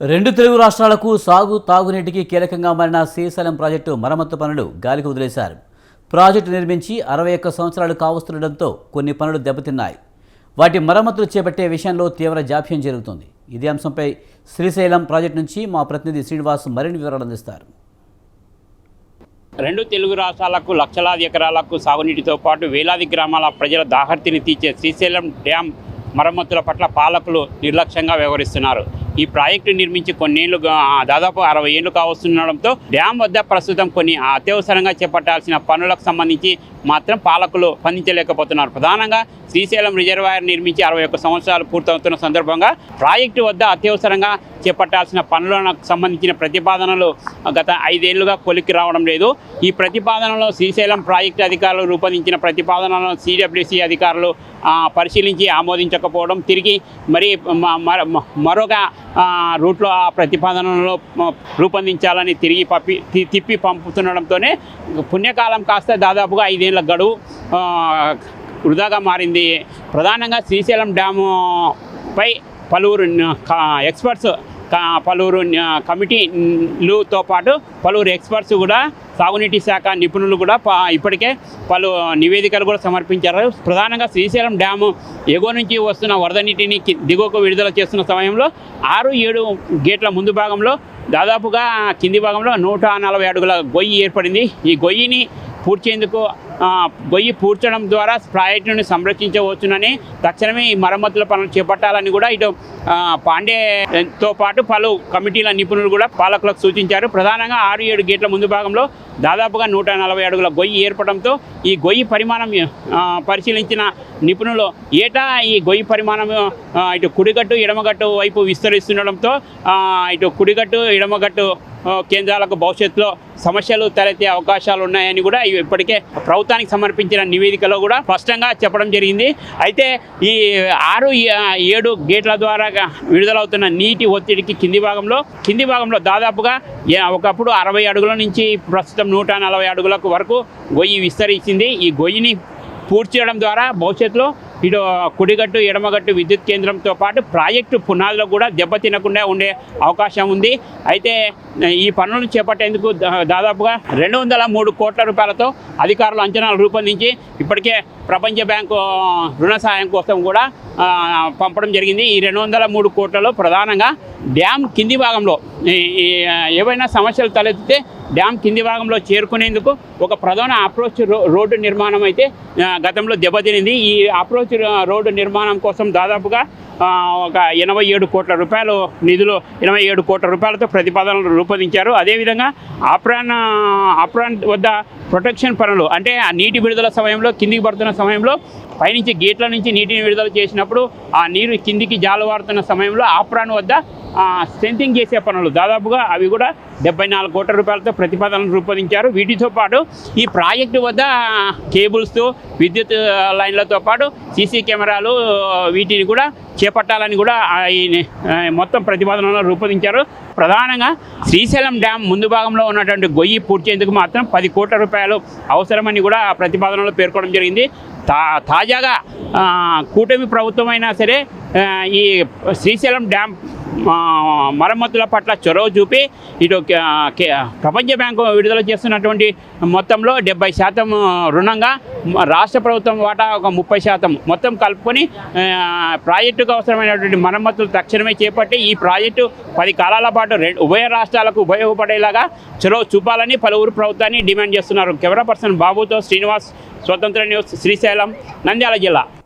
రెండు తెలుగు రాష్ట్రాలకు సాగు తాగునీటికి కీలకంగా మారిన శ్రీశైలం ప్రాజెక్టు మరమ్మతు పనులు గాలికి వదిలేశారు. ప్రాజెక్టు నిర్మించి అరవై ఒక్క సంవత్సరాలు కావస్తుండటంతో కొన్ని పనులు దెబ్బతిన్నాయి. వాటి మరమ్మతులు చేపట్టే విషయంలో తీవ్ర జాప్యం జరుగుతుంది. ఇదే అంశంపై శ్రీశైలం ప్రాజెక్టు నుంచి మా ప్రతినిధి శ్రీనివాస్ మరిన్ని వివరాలు అందిస్తారు. రెండు తెలుగు రాష్ట్రాలకు లక్షలాది ఎకరాలకు సాగునీటితో పాటు వేలాది గ్రామాల ప్రజల దాహర్తిని తీర్చే శ్రీశైలం డ్యాం మరమ్మతుల పట్ల పాలకులు నిర్లక్ష్యంగా వ్యవహరిస్తున్నారు. ఈ ప్రాజెక్టు నిర్మించి కొన్నేళ్ళు దాదాపు అరవై ఏళ్ళు కావస్తుండడంతో డ్యామ్ వద్ద ప్రస్తుతం కొన్ని అత్యవసరంగా చేపట్టాల్సిన పనులకు సంబంధించి మాత్రం పాలకులు స్పందించలేకపోతున్నారు. ప్రధానంగా శ్రీశైలం రిజర్వాయర్ నిర్మించి అరవై ఒక్క సంవత్సరాలు పూర్తవుతున్న సందర్భంగా ప్రాజెక్టు వద్ద అత్యవసరంగా చేపట్టాల్సిన పనులకు సంబంధించిన ప్రతిపాదనలు గత ఐదేళ్ళుగా కొలిక్కి రావడం లేదు. ఈ ప్రతిపాదనలో శ్రీశైలం ప్రాజెక్టు అధికారులు రూపొందించిన ప్రతిపాదనలను సిడబ్ల్యూసి అధికారులు పరిశీలించి ఆమోదించకపోవడం తిరిగి మరి మరొక రూట్లో ఆ ప్రతిపాదనలో రూపొందించాలని తిరిగి పప్పి తి- తిప్పి పంపుతుండడంతోనే పుణ్యకాలం కాస్త దాదాపుగా ఐదేళ్ళ గడువు వృధాగా మారింది. ప్రధానంగా శ్రీశైలం డ్యాము పై పలువురు ఎక్స్పర్ట్స్ పలువురు కమిటీలుతో కమిటీలతో పాటు పలువురు ఎక్స్పర్ట్స్ కూడా సాగునీటి శాఖ నిపుణులు కూడా ఇప్పటికే పలు నివేదికలు కూడా సమర్పించారు. ప్రధానంగా శ్రీశైలం డ్యాము ఎగువ నుంచి వస్తున్న వరద నీటిని దిగువకు విడుదల చేస్తున్న సమయంలో ఆరు ఏడు గేట్ల ముందు భాగంలో దాదాపుగా కింది భాగంలో నూట నలభై అడుగుల గొయ్యి ఏర్పడింది. ఈ గొయ్యిని పూడ్చేందుకు గొయ్యి పూడ్చడం ద్వారా ప్రాజెక్టును సంరక్షించవచ్చునని తక్షణమే ఈ మరమ్మతుల పనులు చేపట్టాలని కూడా ఇటు పాండేతో పాటు పలు కమిటీల నిపుణులు కూడా పాలకులకు సూచించారు. ప్రధానంగా ఆరు ఏడు గేట్ల ముందు భాగంలో దాదాపుగా నూట నలభై అడుగుల గొయ్యి ఏర్పడంతో ఈ గొయ్యి పరిమాణం పరిశీలించిన నిపుణులు ఏటా ఈ గొయ్యి పరిమాణం ఇటు కుడిగట్టు ఎడమగట్టు వైపు విస్తరిస్తుండడంతో ఇటు కుడిగట్టు ఎడమగట్టు కేంద్రాలకు భవిష్యత్తులో సమస్యలు తలెత్తే అవకాశాలు ఉన్నాయని కూడా ఇప్పటికే ప్రభుత్వం ప్రభుత్వానికి సమర్పించిన నివేదికలో కూడా స్పష్టంగా చెప్పడం జరిగింది. అయితే ఈ ఆరు ఏడు గేట్ల ద్వారా విడుదలవుతున్న నీటి ఒత్తిడికి కింది భాగంలో కింది భాగంలో దాదాపుగా ఒకప్పుడు అరవై అడుగుల నుంచి ప్రస్తుతం నూట నలభై అడుగులకు వరకు గొయ్యి విస్తరించింది. ఈ గొయ్యిని పూర్తి చేయడం ద్వారా భవిష్యత్తులో ఇటు కుడిగట్టు ఎడమగట్టు విద్యుత్ కేంద్రంతో పాటు ప్రాజెక్టు పునాదులు కూడా దెబ్బతినకుండా ఉండే అవకాశం ఉంది. అయితే ఈ పనులను చేపట్టేందుకు దాదాపుగా రెండు వందల మూడు కోట్ల రూపాయలతో అధికారులు అంచనాలు రూపొందించి ఇప్పటికే ప్రపంచ బ్యాంకు రుణ సహాయం కోసం కూడా పంపడం జరిగింది. ఈ రెండు వందల మూడు కోట్లలో ప్రధానంగా డ్యామ్ కింది భాగంలో ఏవైనా సమస్యలు తలెత్తితే డ్యామ్ కింది భాగంలో చేరుకునేందుకు ఒక ప్రధాన అప్రోచ్ రో- రోడ్డు నిర్మాణం అయితే గతంలో దెబ్బతినింది. ఈ అప్రోచ్ రోడ్డు నిర్మాణం కోసం దాదాపుగా ఒక ఎనభై ఏడు కోట్ల రూపాయలు నిధులు ఎనభై ఏడు కోట్ల రూపాయలతో ప్రతిపాదనలు రూపొందించారు. అదేవిధంగా ఆప్రాన్ ఆప్రాన్ వద్ద ప్రొటెక్షన్ పనులు అంటే ఆ నీటి విడుదల సమయంలో కిందికి పడుతున్న సమయంలో పైనుంచి గేట్ల నుంచి నీటిని విడుదల చేసినప్పుడు ఆ నీరు కిందికి జాలువారుతున్న సమయంలో ఆప్రాన్ వద్ద స్ట్రెంథింగ్ చేసే పనులు. దాదాపుగా అవి కూడా డెబ్బై నాలుగు కోట్ల రూపాయలతో ప్రతిపాదనలు రూపొందించారు. వీటితో పాటు ఈ ప్రాజెక్టు వద్ద కేబుల్స్ విద్యుత్ లైన్లతో పాటు సీసీ కెమెరాలు వీటిని కూడా చేపట్టాలని కూడా ఈ మొత్తం ప్రతిపాదనలు రూపొందించారు. ప్రధానంగా శ్రీశైలం డ్యామ్ ముందు భాగంలో ఉన్నటువంటి గొయ్యి పూడ్చేందుకు మాత్రం పది కోట్ల రూపాయలు అవసరమని కూడా ప్రతిపాదనలో పేర్కొనడం జరిగింది. తా తాజాగా కూటమి ప్రభుత్వం అయినా సరే ఈ శ్రీశైలం డ్యామ్ మరమ్మతుల పట్ల చొరవ చూపి ఇటు ప్రపంచ బ్యాంకు విడుదల చేస్తున్నటువంటి మొత్తంలో డెబ్బై శాతం రుణంగా రాష్ట్ర ప్రభుత్వం వాటా ఒక ముప్పై శాతం మొత్తం కలుపుకొని ప్రాజెక్టుకు అవసరమైనటువంటి మరమ్మతులు తక్షణమే చేపట్టి ఈ ప్రాజెక్టు పది కాలాల పాటు రెండు ఉభయ రాష్ట్రాలకు ఉపయోగపడేలాగా చొరవ చూపాలని పలువురు ప్రభుత్వాన్ని డిమాండ్ చేస్తున్నారు. కెమెరా పర్సన్ బాబుతో శ్రీనివాస్ స్వతంత్ర న్యూస్ శ్రీశైలం నంద్యాల జిల్లా.